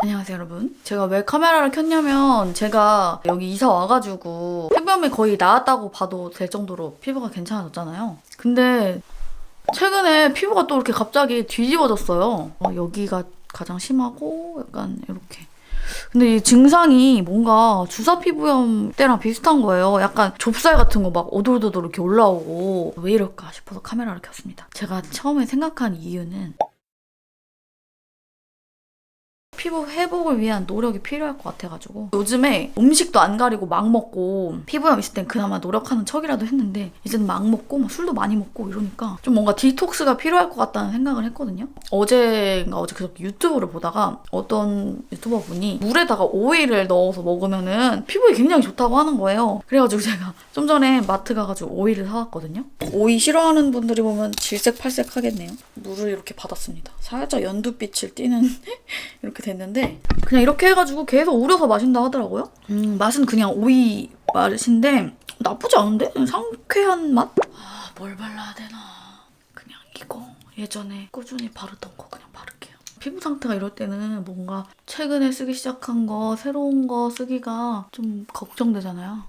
안녕하세요 여러분 제가 왜 카메라를 켰냐면 제가 여기 이사 와가지고 피부염이 거의 나았다고 봐도 될 정도로 피부가 괜찮아졌잖아요 근데 최근에 피부가 또 이렇게 갑자기 뒤집어졌어요 어, 여기가 가장 심하고 약간 이렇게 근데 이 증상이 뭔가 주사 피부염 때랑 비슷한 거예요. 약간 좁쌀 같은 거 막 오돌오돌 이렇게 올라오고 왜 이럴까 싶어서 카메라를 켰습니다. 제가 처음에 생각한 이유는 피부 회복을 위한 노력이 필요할 것 같아가지고. 요즘에 음식도 안 가리고 막 먹고 피부염 있을 땐 그나마 노력하는 척이라도 했는데 이제는 막 먹고 막 술도 많이 먹고 이러니까 좀 뭔가 디톡스가 필요할 것 같다는 생각을 했거든요. 어제인가 어제 계속 유튜브를 보다가 어떤 유튜버 분이 물에다가 오이를 넣어서 먹으면은 피부에 굉장히 좋다고 하는 거예요. 그래가지고 제가 좀 전에 마트 가가지고 오이를 사왔거든요. 오이 싫어하는 분들이 보면 질색팔색 하겠네요. 물을 이렇게 받았습니다. 살짝 연두빛을 띠는 이렇게 됐는데 그냥 이렇게 해가지고 계속 우려서 마신다 하더라고요. 음, 맛은 그냥 오이 맛인데 나쁘지 않은데? 상쾌한 맛? 아, 뭘 발라야 되나? 그냥 이거 예전에 꾸준히 바르던 거 그냥 바를게요. 피부 상태가 이럴 때는 뭔가 최근에 쓰기 시작한 거 새로운 거 쓰기가 좀 걱정되잖아요.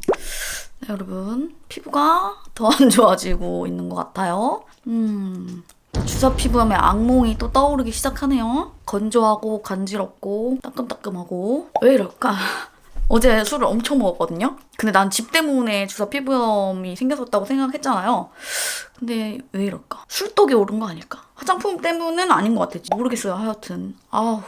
네, 여러분 피부가 더 안 좋아지고 있는 것 같아요. 음, 주사 피부염에 악몽이 또 떠오르기 시작하네요. 건조하고 간지럽고 따끔따끔하고 왜 이럴까? 어제 술을 엄청 먹었거든요. 근데 난 집 때문에 주사 피부염이 생겼었다고 생각했잖아요. 근데 왜 이럴까? 술독이 오른 거 아닐까? 화장품 때문은 아닌 것 같아. 모르겠어요. 하여튼 아우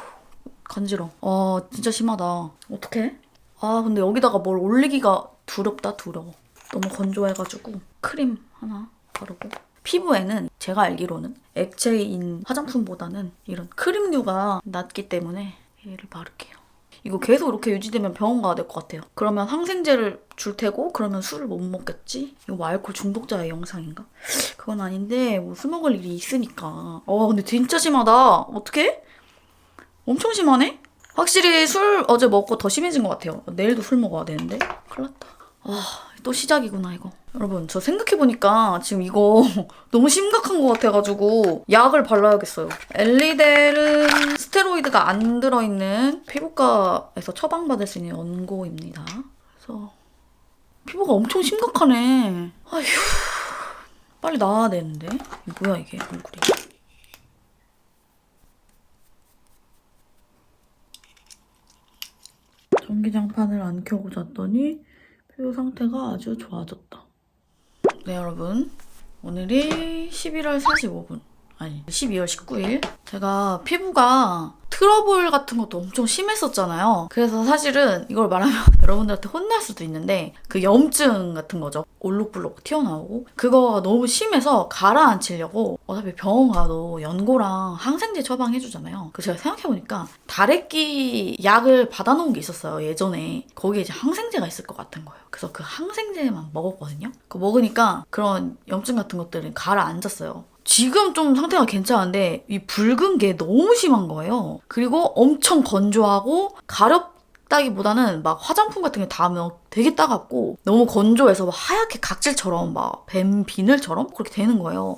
간지러. 어 진짜 심하다. 어떡해? 아 근데 여기다가 뭘 올리기가 두렵다 두려워. 너무 건조해가지고 크림 하나 바르고 피부에는 제가 알기로는 액체인 화장품보다는 이런 크림류가 낫기 때문에 얘를 바를게요. 이거 계속 이렇게 유지되면 병원 가야 될 것 같아요. 그러면 항생제를 줄 테고 그러면 술을 못 먹겠지? 이거 뭐 알코올 중독자의 영상인가? 그건 아닌데 뭐 술 먹을 일이 있으니까. 어 근데 진짜 심하다. 어떡해? 엄청 심하네? 확실히 술 어제 먹고 더 심해진 것 같아요. 내일도 술 먹어야 되는데. 큰일 났다. 아, 또 시작이구나, 이거. 여러분, 저 생각해보니까 지금 이거 너무 심각한 것 같아가지고 약을 발라야겠어요. 엘리델은 스테로이드가 안 들어있는 피부과에서 처방받을 수 있는 연고입니다. 그래서 피부가 엄청 심각하네. 아휴, 빨리 나와야 되는데. 뭐야, 이게, 얼굴이. 전기장판을 안 켜고 잤더니 피부 상태가 아주 좋아졌다. 네, 여러분. 오늘이 11월 45분. 아니, 12월 19일. 제가 피부가 트러블 같은 것도 엄청 심했었잖아요. 그래서 사실은 이걸 말하면 여러분들한테 혼날 수도 있는데 그 염증 같은 거죠. 올록불록 튀어나오고 그거가 너무 심해서 가라앉히려고 어차피 병원 가도 연고랑 항생제 처방해주잖아요. 그 제가 생각해보니까 다래끼 약을 받아놓은 게 있었어요. 예전에 거기에 이제 항생제가 있을 것 같은 거예요. 그래서 그 항생제만 먹었거든요. 그 먹으니까 그런 염증 같은 것들은 가라앉았어요. 지금 좀 상태가 괜찮은데 이 붉은 게 너무 심한 거예요. 그리고 엄청 건조하고 가렵다기보다는 막 화장품 같은 게 닿으면 되게 따갑고 너무 건조해서 막 하얗게 각질처럼 막 뱀 비늘처럼 그렇게 되는 거예요.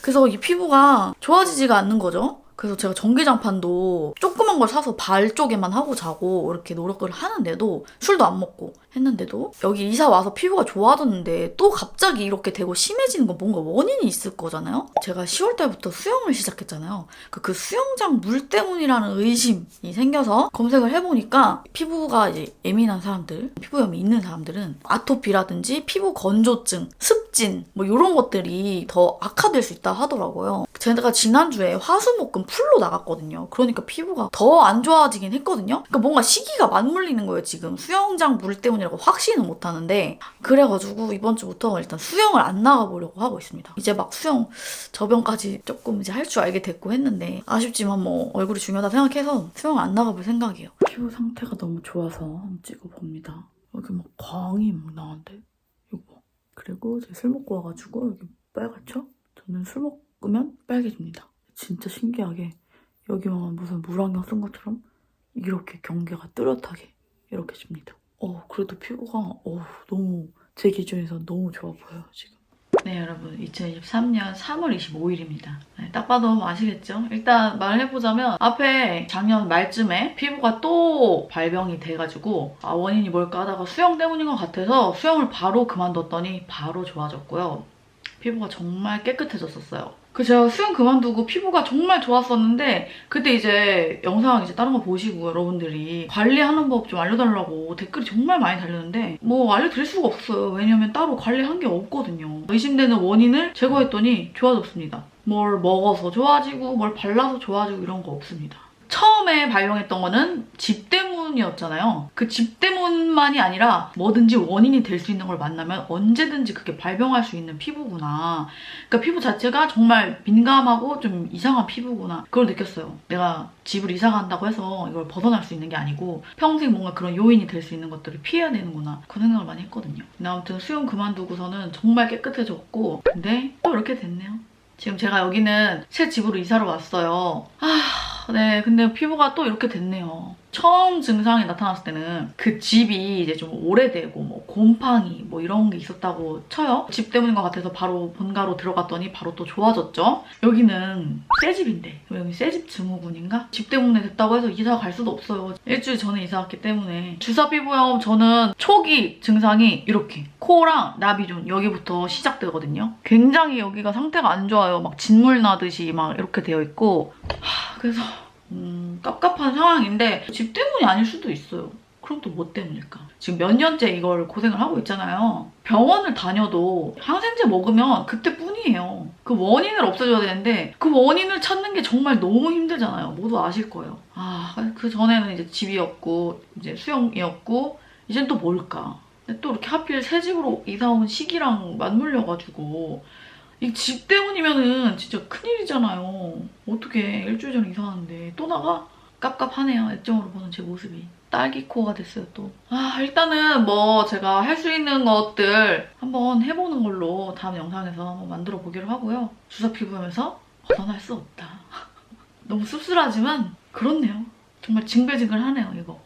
그래서 이 피부가 좋아지지가 않는 거죠. 그래서 제가 전기장판도 조그만 걸 사서 발 쪽에만 하고 자고 이렇게 노력을 하는데도 술도 안 먹고 했는데도 여기 이사 와서 피부가 좋아졌는데 또 갑자기 이렇게 되고 심해지는 건 뭔가 원인이 있을 거잖아요. 제가 10월 달부터 수영을 시작했잖아요. 그, 그 수영장 물 때문이라는 의심이 생겨서 검색을 해보니까 피부가 예민한 사람들, 피부염이 있는 사람들은 아토피라든지 피부 건조증, 습 진 뭐 이런 것들이 더 악화될 수 있다 하더라고요. 제가 지난주에 화수목금 풀로 나갔거든요. 그러니까 피부가 더 안 좋아지긴 했거든요. 그러니까 뭔가 시기가 맞물리는 거예요, 지금. 수영장 물 때문이라고 확신은 못 하는데. 그래가지고 이번 주부터 일단 수영을 안 나가보려고 하고 있습니다. 이제 막 수영 저변까지 조금 이제 할 줄 알게 됐고 했는데 아쉽지만 뭐 얼굴이 중요하다 생각해서 수영 안 나가볼 생각이에요. 피부 상태가 너무 좋아서 한번 찍어봅니다. 여기 막 광이 막 나는데 그리고 제가 술 먹고 와가지고 여기 빨갛죠? 저는 술 먹으면 빨개집니다. 진짜 신기하게 여기만 무슨 물안경 쓴 것처럼 이렇게 경계가 뚜렷하게 이렇게 집니다. 어 그래도 피부가 어 너무 제 기준에서 너무 좋아 보여요 지금. 네 여러분 2023년 3월 25일입니다. 네, 딱 봐도 아시겠죠? 일단 말을 해보자면 앞에 작년 말쯤에 피부가 또 발병이 돼가지고 아 원인이 뭘까 하다가 수영 때문인 것 같아서 수영을 바로 그만뒀더니 바로 좋아졌고요. 피부가 정말 깨끗해졌었어요. 그 제가 수영 그만두고 피부가 정말 좋았었는데 그때 이제 영상 이제 다른 거 보시고 여러분들이 관리하는 법 좀 알려달라고 댓글이 정말 많이 달렸는데 뭐 알려드릴 수가 없어요. 왜냐면 따로 관리한 게 없거든요. 의심되는 원인을 제거했더니 좋아졌습니다. 뭘 먹어서 좋아지고 뭘 발라서 좋아지고 이런 거 없습니다. 처음에 발병했던 거는 집 때문이었잖아요. 그 집 때문만이 아니라 뭐든지 원인이 될 수 있는 걸 만나면 언제든지 그게 발병할 수 있는 피부구나. 그러니까 피부 자체가 정말 민감하고 좀 이상한 피부구나. 그걸 느꼈어요. 내가 집을 이사 간다고 해서 이걸 벗어날 수 있는 게 아니고 평생 뭔가 그런 요인이 될 수 있는 것들을 피해야 되는구나. 그 생각을 많이 했거든요. 근데 아무튼 수영 그만두고서는 정말 깨끗해졌고 근데 또 이렇게 됐네요. 지금 제가 여기는 새 집으로 이사를 왔어요. 아, 네. 근데 피부가 또 이렇게 됐네요. 처음 증상이 나타났을 때는 그 집이 이제 좀 오래되고 뭐 곰팡이 뭐 이런 게 있었다고 쳐요. 집 때문인 것 같아서 바로 본가로 들어갔더니 바로 또 좋아졌죠. 여기는 새 집인데 여기 새집 증후군인가? 집 때문에 됐다고 해서 이사 갈 수도 없어요. 일주일 전에 이사 왔기 때문에 주사 피부염 저는 초기 증상이 이렇게 코랑 나비존 여기부터 시작되거든요. 굉장히 여기가 상태가 안 좋아요. 막 진물 나듯이 막 이렇게 되어 있고 하, 그래서 음, 깝깝한 상황인데 집 때문이 아닐 수도 있어요. 그럼 또 뭐 때문일까? 지금 몇 년째 이걸 고생을 하고 있잖아요. 병원을 다녀도 항생제 먹으면 그때뿐이에요. 그 원인을 없애줘야 되는데 그 원인을 찾는 게 정말 너무 힘들잖아요. 모두 아실 거예요. 아, 그 전에는 이제 집이었고 이제 수영이었고 이젠 또 뭘까? 또 이렇게 하필 새 집으로 이사 온 시기랑 맞물려가지고 이 집 때문이면은 진짜 큰일이잖아요. 어떻게 일주일 전에 이사 왔는데 또 나가? 깝깝하네요. 애정으로 보는 제 모습이. 딸기코가 됐어요, 또. 아, 일단은 뭐 제가 할 수 있는 것들 한번 해보는 걸로 다음 영상에서 한번 만들어 보기로 하고요. 주사 피부염에서 벗어날 수 없다. 너무 씁쓸하지만 그렇네요. 정말 징글징글하네요, 이거.